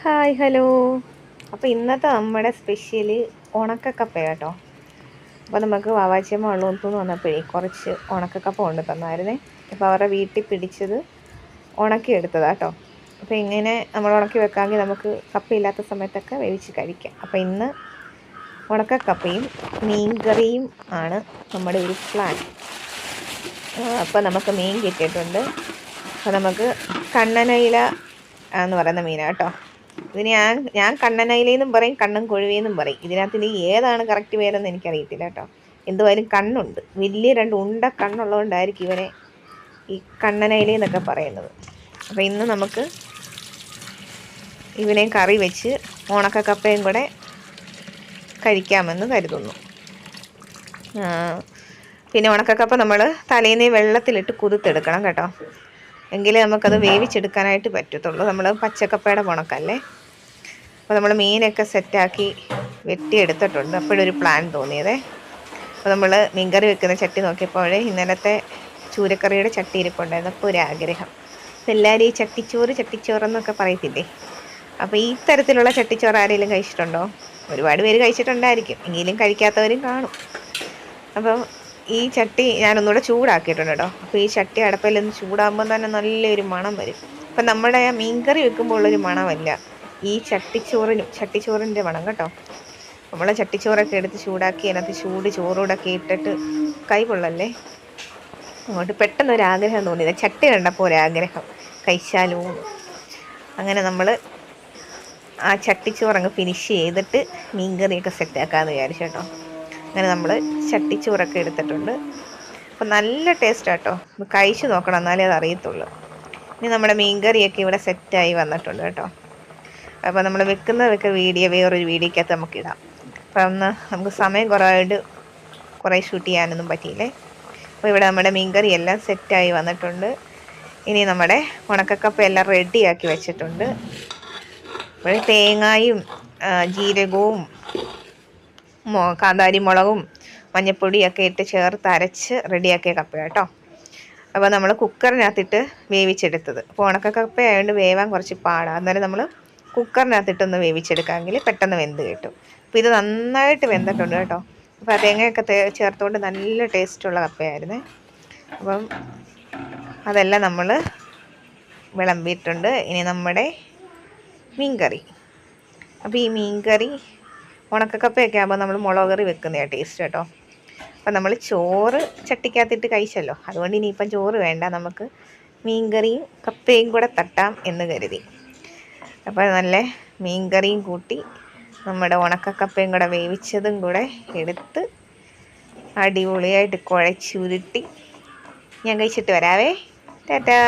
Hi hello. അപ്പോൾ ഇന്നത്തെ നമ്മുടെ സ്പെഷ്യൽ ഉണക്കക്കപ്പ കേട്ടോ. അപ്പോൾ നമുക്ക് വാവാച്ചിയമ്മ വെള്ളമൊത്തുനിന്ന് വന്നപ്പോഴേ കുറച്ച് ഉണക്കക്കപ്പ കൊണ്ട് തന്നായിരുന്നേ. അപ്പോൾ അവരുടെ വീട്ടിൽ പിടിച്ചത് ഉണക്കി എടുത്തതാ കേട്ടോ. അപ്പോൾ ഇങ്ങനെ നമ്മൾ ഉണക്കി വെക്കാമെങ്കിൽ നമുക്ക് കപ്പയില്ലാത്ത സമയത്തൊക്കെ വേവിച്ച് കഴിക്കാം. അപ്പോൾ ഇന്ന് ഉണക്കക്കപ്പയും മീൻകറിയും ആണ് നമ്മുടെ ഒരു പ്ലാൻ അപ്പോൾ നമുക്ക് മീൻ കിട്ടിയിട്ടുണ്ട്. അപ്പോൾ നമുക്ക് കണ്ണനയില എന്ന് പറയുന്ന മീനാണ് കേട്ടോ. ഇതിന് ഞാൻ ഞാൻ കണ്ണനയിലെന്നും പറയും കണ്ണും കൊഴുവേന്നും പറയും. ഇതിനകത്ത് ഇനി ഏതാണ് കറക്റ്റ് പേരെന്ന് എനിക്കറിയത്തില്ല കേട്ടോ. എന്തുവായാലും കണ്ണുണ്ട്. വലിയ രണ്ട് ഉണ്ട കണ്ണുള്ളതുകൊണ്ടായിരിക്കും ഇവനെ ഈ കണ്ണനയിലെന്നൊക്കെ പറയുന്നത്. അപ്പോൾ ഇന്ന് നമുക്ക് ഇവനെ കറി വെച്ച് ഓണക്കക്കപ്പയും കൂടെ കഴിക്കാമെന്ന് കരുതുന്നു. പിന്നെ ഉണക്കക്കപ്പ നമ്മൾ തലേന്ന് വെള്ളത്തിലിട്ട് കുതിർത്തെടുക്കണം കേട്ടോ. എങ്കിലേ നമുക്കത് വേവിച്ചെടുക്കാനായിട്ട് പറ്റത്തുള്ളൂ. നമ്മൾ പച്ചക്കപ്പയുടെ ഉണക്കല്ലേ? അപ്പോൾ നമ്മൾ മീനൊക്കെ സെറ്റാക്കി വെട്ടിയെടുത്തിട്ടുണ്ട്. അപ്പോഴൊരു പ്ലാൻ തോന്നിയതേ. അപ്പോൾ നമ്മൾ മീൻകറി വെക്കുന്ന ചട്ടി നോക്കിയപ്പോഴേ ഇന്നലത്തെ ചൂരക്കറിയുടെ ചട്ടി ഇരിപ്പുണ്ടായിരുന്നു. അപ്പോൾ ഒരു ആഗ്രഹം. അപ്പോൾ എല്ലാവരും ഈ ചട്ടിച്ചോറ് ചട്ടിച്ചോറെന്നൊക്കെ പറയത്തില്ലേ? അപ്പോൾ ഈ തരത്തിലുള്ള ചട്ടിച്ചോറ് ആരെങ്കിലും കഴിച്ചിട്ടുണ്ടോ? ഒരുപാട് പേര് കഴിച്ചിട്ടുണ്ടായിരിക്കും. എങ്കിലും കഴിക്കാത്തവരും കാണും. അപ്പം ഈ ചട്ടി ഞാനൊന്നുകൂടെ ചൂടാക്കിയിട്ടുണ്ട് കേട്ടോ. അപ്പോൾ ഈ ചട്ടി അടപ്പിലൊന്ന് ചൂടാകുമ്പോൾ തന്നെ നല്ലൊരു മണം വരും. അപ്പം നമ്മുടെ മീൻകറി വെക്കുമ്പോൾ ഉള്ളൊരു മണമല്ല. ഈ ചട്ടിച്ചോറിനും ചട്ടിച്ചോറിന്റെ മണം കേട്ടോ. നമ്മൾ ചട്ടിച്ചോറൊക്കെ എടുത്ത് ചൂടാക്കി അതിനകത്ത് ചൂട് ചോറൂടൊക്കെ ഇട്ടിട്ട് കൈ കൊള്ളല്ലേ? അങ്ങോട്ട് പെട്ടെന്ന് ഒരു ആഗ്രഹം തോന്നിയത്. ചട്ടി കണ്ടപ്പോൾ ഒരാഗ്രഹം. കഴിച്ചാലോ. അങ്ങനെ നമ്മൾ ആ ചട്ടിച്ചോറങ്ങ് ഫിനിഷ് ചെയ്തിട്ട് മീൻകറിയൊക്കെ സെറ്റാക്കാമെന്ന് വിചാരിച്ചു കേട്ടോ. അങ്ങനെ നമ്മൾ ചട്ടിച്ചോറൊക്കെ എടുത്തിട്ടുണ്ട്. അപ്പോൾ നല്ല ടേസ്റ്റ് കേട്ടോ. കഴിച്ച് നോക്കണം എന്നാലേ അത് അറിയത്തുള്ളൂ. ഇനി നമ്മുടെ മീൻകറിയൊക്കെ ഇവിടെ സെറ്റായി വന്നിട്ടുണ്ട് കേട്ടോ. അപ്പോൾ നമ്മൾ വെക്കുന്നതൊക്കെ വീഡിയോ വേറൊരു വീഡിയോക്കകത്ത് നമുക്ക് ഇടാം. അപ്പം ഒന്ന് നമുക്ക് സമയം കുറവായിട്ട് കുറേ ഷൂട്ട് ചെയ്യാനൊന്നും പറ്റിയില്ലേ? അപ്പോൾ ഇവിടെ നമ്മുടെ മീൻകറി എല്ലാം സെറ്റായി വന്നിട്ടുണ്ട്. ഇനി നമ്മുടെ ഉണക്കക്കപ്പ എല്ലാം റെഡിയാക്കി വെച്ചിട്ടുണ്ട്. അപ്പോൾ തേങ്ങായും ജീരകവും കാന്താരി മുളകും മഞ്ഞപ്പൊടിയൊക്കെ ഇട്ട് ചേർത്ത് അരച്ച് റെഡിയാക്കിയ കപ്പ കേട്ടോ. അപ്പോൾ നമ്മൾ കുക്കറിനകത്തിട്ട് വേവിച്ചെടുത്തത്. അപ്പോൾ ഉണക്കക്കപ്പ ആയതുകൊണ്ട് വേവാൻ കുറച്ച് പാടാണ് അന്നേരം നമ്മൾ കുക്കറിനകത്തിട്ടൊന്ന് വേവിച്ചെടുക്കാമെങ്കിൽ പെട്ടെന്ന് വെന്ത് കിട്ടും. അപ്പോൾ ഇത് നന്നായിട്ട് വെന്തിട്ടുണ്ട് കേട്ടോ. അപ്പോൾ ആ തേങ്ങയൊക്കെ ചേർത്തുകൊണ്ട് നല്ല ടേസ്റ്റുള്ള കപ്പയായിരുന്നേ. അപ്പം അതെല്ലാം നമ്മൾ വിളമ്പിയിട്ടുണ്ട്. ഇനി നമ്മുടെ മീൻകറി. അപ്പോൾ ഈ മീൻകറി ഉണക്കക്കപ്പയൊക്കെ ആകുമ്പോൾ നമ്മൾ മുളക് കറി വെക്കുന്നതാണ് ടേസ്റ്റ് കേട്ടോ. അപ്പം നമ്മൾ ചോറ് ചട്ടിക്കകത്തിട്ട് കഴിച്ചല്ലോ. അതുകൊണ്ട് ഇനിയിപ്പം ചോറ് വേണ്ട. നമുക്ക് മീൻകറിയും കപ്പയും കൂടെ തട്ടാം എന്ന് കരുതി. അപ്പോൾ നല്ല മീൻകറിയും കൂട്ടി നമ്മുടെ ഉണക്കക്കപ്പയും കൂടെ വേവിച്ചതും കൂടെ എടുത്ത് അടിപൊളിയായിട്ട് കുഴച്ചുരുട്ടി ഞാൻ കഴിച്ചിട്ട് വരാവേ. ടാറ്റാ.